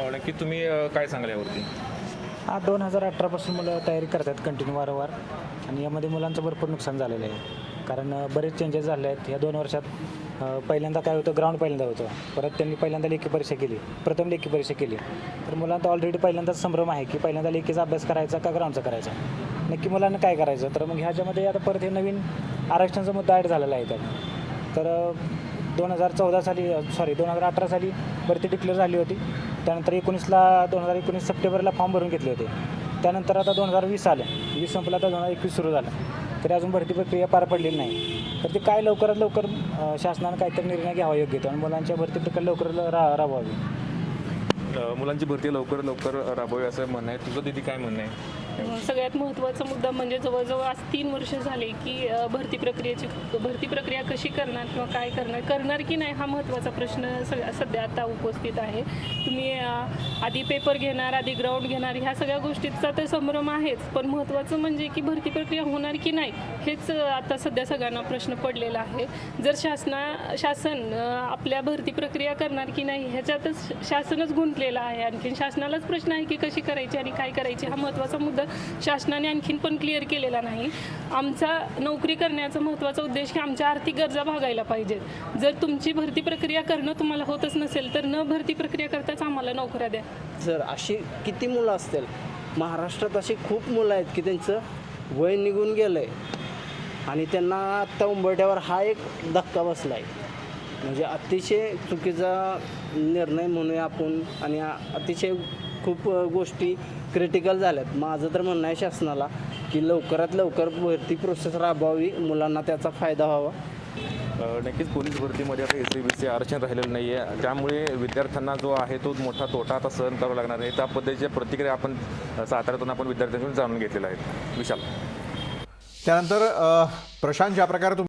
अ, नक्की तुम्ही अ, काय सांगाल यावरती? हा दोन हजार अठरापासून मुलं तयारी करतात कंटिन्यू वारंवार. आणि यामध्ये मुलांचं भरपूर नुकसान झालेलं आहे. कारण अ, बरेच चेंजेस झाले आहेत. या दोन वर्षात अ, पहिल्यांदा काय होतं ग्राउंड पहिल्यांदा होतं. परत त्यांनी पहिल्यांदा लेखी परीक्षा केली. प्रथम लेखी परीक्षा केली. तर मुलांचा ऑलरेडी पहिल्यांदाच संभ्रम आहे की पहिल्यांदा लेखीचा अभ्यास करायचा का ग्राउंडचा करायचा? नक्की मुलांना काय करायचं? तर मग ह्याच्यामध्ये आता परत हे नवीन आरक्षणाचा मुद्दा ॲड झालेला आहे त्यात. तर दोन हजार चौदा साली सॉरी दोन हजार अठरा साली भरती डिक्लेअर झाली होती. त्यानंतर एकोणीसला दोन हजार एकोणीस सप्टेंबरला फॉर्म भरून घेतले होते. त्यानंतर आता दोन हजार वीस आलं. वीस संपलं आता दोन हजार एकवीस सुरू झालं. तरी अजून भरती प्रक्रिया पार पडलेली नाही. तर ते काय लवकरात लवकर शासनानं काहीतरी निर्णय घ्यावा योग्य तो आणि मुलांच्या भरती प्रक्रिया लवकर रा राबवावी. मुलांची भरती लवकर लवकर राबवावी असं म्हणणं आहे. तुझं दिदी काय म्हणणं आहे? सगळ्यात महत्त्वाचा मुद्दा म्हणजे जवळजवळ आज तीन वर्ष झाले की भरती प्रक्रियेची भरती प्रक्रिया कशी करणार किंवा काय करणार करणार की नाही हा महत्त्वाचा प्रश्न सगळ्या सध्या आता उपस्थित आहे. तुम्ही आधी पेपर घेणार आधी ग्राउंड घेणार ह्या सगळ्या गोष्टीचा तर संभ्रम आहेच. पण महत्त्वाचं म्हणजे की भरती प्रक्रिया होणार की नाही हेच आता सध्या सगळ्यांना प्रश्न पडलेला आहे. जर शासना शासन आपल्या भरती प्रक्रिया करणार की नाही ह्याच्यातच शासनच गुंतलेलं आहे. आणखीन शासनालाच प्रश्न आहे की कशी करायची आणि काय करायची हा महत्त्वाचा मुद्दा शासनाने आणखीन पण क्लिअर केलेला नाही. आमचा नोकरी करण्याचा महत्त्वाचा उद्देश की आमच्या आर्थिक गरजा भागायला पाहिजेत. जर तुमची भरती प्रक्रिया करणं तुम्हाला होतच नसेल तर न भरती प्रक्रिया करताच आम्हाला नोकऱ्या द्या. जर अशी किती मुलं असतील? महाराष्ट्रात अशी खूप मुलं आहेत की त्यांचं वय निघून गेलं आहे आणि त्यांना आत्ता उंबरठ्यावर हा एक धक्का बसला आहे म्हणजे अतिशय चुकीचा निर्णय म्हणूया आपण आणि अतिशय खूप गोष्टी क्रिटिकल झाल्यात. माझं तर म्हणणं आहे शासनाला की लवकरात लवकर भरती प्रोसेस राबवावी. मुलांना त्याचा फायदा व्हावा. नक्कीच पोलीस भरतीमध्ये आता एस सी बी सी आरक्षण राहिलेलं नाही आहे त्यामुळे विद्यार्थ्यांना जो आहे तो मोठा तोटा आता सहन करावा लागणार आहे. त्या पद्धतीच्या प्रतिक्रिया आपण साताऱ्यातून आपण विद्यार्थ्यांकडून जाणून घेतलेल्या आहेत विशाल. त्यानंतर प्रशांत ज्या प्रकारे तुम्ही